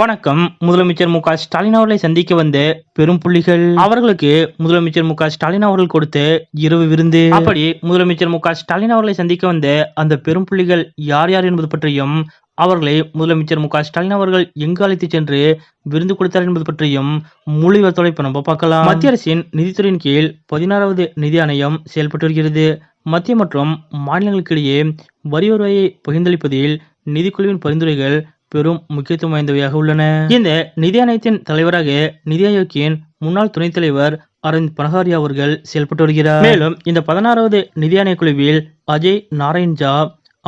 வணக்கம். முதலமைச்சர் மு ஸ்டாலின் அவர்களை சந்திக்க வந்த பெரும் புள்ளிகள். அவர்களுக்கு முதலமைச்சர் மு ஸ்டாலின் அவர்கள் கொடுத்த இரவு விருந்து. அப்படி முதலமைச்சர் மு ஸ்டாலின் அவர்களை சந்திக்க வந்த அந்த பெரும் புள்ளிகள் யார் யார் என்பது பற்றியும் அவர்களை முதலமைச்சர் மு ஸ்டாலின் அவர்கள் எங்கு அழைத்து சென்று விருந்து கொடுத்தார் என்பது பற்றியும் முழு விவரத்தோட இப்ப நம்ம பார்க்கலாம். மத்திய அரசின் நிதித்துறையின் கீழ் பதினாறாவது நிதி ஆணையம் செயல்பட்டு வருகிறது. மத்திய மற்றும் மாநிலங்களுக்கிடையே வரி வருவாயை பகிர்ந்தளிப்பதில் நிதிக்குழுவின் பரிந்துரைகள் பெரும் முக்கியத்துவம் வாய்ந்தவையாக உள்ளன. இந்த நிதி ஆணையத்தின் தலைவராக நிதி ஆயோக்கியின் முன்னாள் துணைத் தலைவர் அரவிந்த் பனகாரியா அவர்கள் செயல்பட்டு வருகிறார். மேலும் இந்த பதினாறாவது நிதி ஆணைய குழுவில் அஜய் நாராயண் ஜா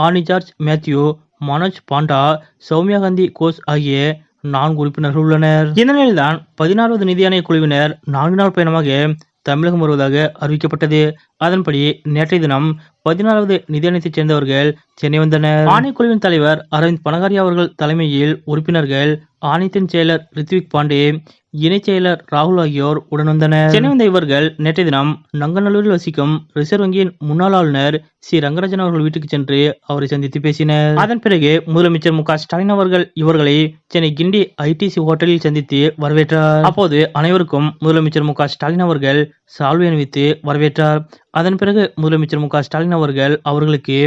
ஆனி ஜார்ஜ் மேத்யூ மனோஜ் பாண்டா சௌமியா காந்தி கோஸ் ஆகிய நான்கு உறுப்பினர்கள் உள்ளனர். இந்த நிலையில்தான் பதினாறாவது நிதி ஆணைய குழுவினர் நான்கு நாள் பயணமாக தமிழகம் வருவதாக அறிவிக்கப்பட்டது. அதன்படி நேற்றைய தினம் பதினாறாவது நிதி சேர்ந்தவர்கள் சென்னை வந்தனர். ஆணைக்குழுவின் தலைவர் அரவிந்த் பனகாரி அவர்கள் தலைமையில் உறுப்பினர்கள் ஆணையத்தின் செயலர் ரித்விக் பாண்டே இணைச் செயலர் ராகுல் ஆகியோர் உடன் வந்தனர். சென்னை வந்த இவர்கள் நேற்றைய தினம் நங்கநல்லூரில் வசிக்கும் ரிசர்வ் வங்கியின் முன்னாள் ஆளுநர் சி. ரங்கராஜன் அவர்கள் வீட்டுக்கு சென்று அவரை சந்தித்து பேசினர். அதன் பிறகு முதலமைச்சர் மு. ஸ்டாலின் அவர்கள் இவர்களை சென்னை கிண்டி ஐடிசி ஹோட்டலில் சந்தித்து வரவேற்றார். அப்போது அனைவருக்கும் முதலமைச்சர் மு. ஸ்டாலின் அவர்கள் சால்வை அணிவித்து வரவேற்றார். அதன் பிறகு முதலமைச்சர் மு ஸ்டாலின் அவர்கள் அவர்களுக்கு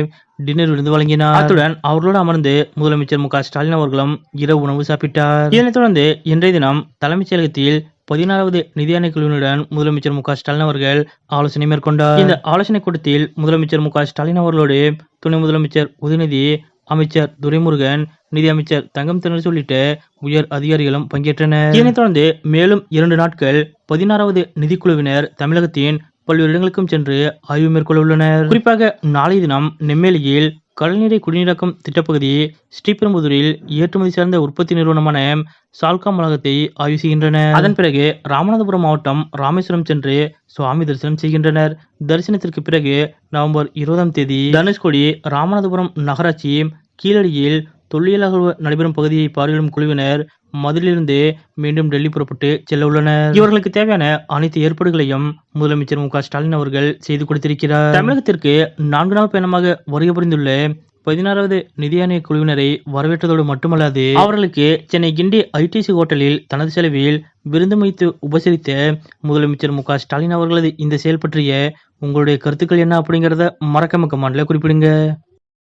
டின்னர் விருந்து வழங்கினார். அத்துடன் அவர்களோடு அமர்ந்து முதலமைச்சர் மு ஸ்டாலின் அவர்களும் இரவு உணவு சாப்பிட்டார். இதனைத் தொடர்ந்து இன்றைய தினம் தலைமைச் செயலகத்தில் பதினாறாவது நிதி குழுவினுடன் முதலமைச்சர் மு ஸ்டாலின் அவர்கள் ஆலோசனை மேற்கொண்டார். இந்த ஆலோசனை கூட்டத்தில் முதலமைச்சர் மு ஸ்டாலின் அவர்களோடு துணை முதலமைச்சர் உதயநிதி அமைச்சர் துரைமுருகன் நிதி அமைச்சர் தங்கம் தினர் உள்ளிட்ட உயர் அதிகாரிகளும் பங்கேற்றனர். இதனைத் தொடர்ந்து மேலும் இரண்டு நாட்கள் பதினாறாவது நிதிக்குழுவினர் தமிழகத்தின் பல்வேறு இடங்களுக்கும் சென்று ஆய்வு மேற்கொள்ள உள்ளனர். குறிப்பாக நாளைய தினம் நெம்மேலியில் கடல்நீரை குடிநீராக்கம் திட்டப்பகுதி ஸ்ரீபெரும்புதூரில் ஏற்றுமதி சார்ந்த உற்பத்தி நிறுவனமான சால்காம் வளாகத்தை ஆய்வு செய்கின்றனர் அதன் பிறகு ராமநாதபுரம் மாவட்டம் ராமேஸ்வரம் சென்று சுவாமி தரிசனம் செய்கின்றனர். தரிசனத்திற்கு பிறகு நவம்பர் இருபதாம் தேதி தனுஷ்கோடி ராமநாதபுரம் நகராட்சி கீழடியில் தொல்லியலாக நடைபெறும் பகுதியை பார்வையிடும் குழுவினர் மதுரையிலிருந்து மீண்டும் டெல்லி புறப்பட்டு செல்ல உள்ளனர். இவர்களுக்கு தேவையான அனைத்து ஏற்பாடுகளையும் முதலமைச்சர் மு ஸ்டாலின் அவர்கள் செய்து கொடுத்திருக்கிறார். தமிழகத்திற்கு நான்கு நாள் பயணமாக வருகை புரிந்துள்ள பதினாறாவது நிதி குழுவினரை வரவேற்றதோடு மட்டுமல்லாது அவர்களுக்கு சென்னை கிண்டி ஐடிசி ஹோட்டலில் தனது செலவில் விருந்து வைத்து உபசரித்த முதலமைச்சர் மு ஸ்டாலின் அவர்களது இந்த செயல் பற்றிய உங்களுடைய கருத்துக்கள் என்ன அப்படிங்கறத மறக்காம கமெண்ட்ல குறிப்பிடுங்க.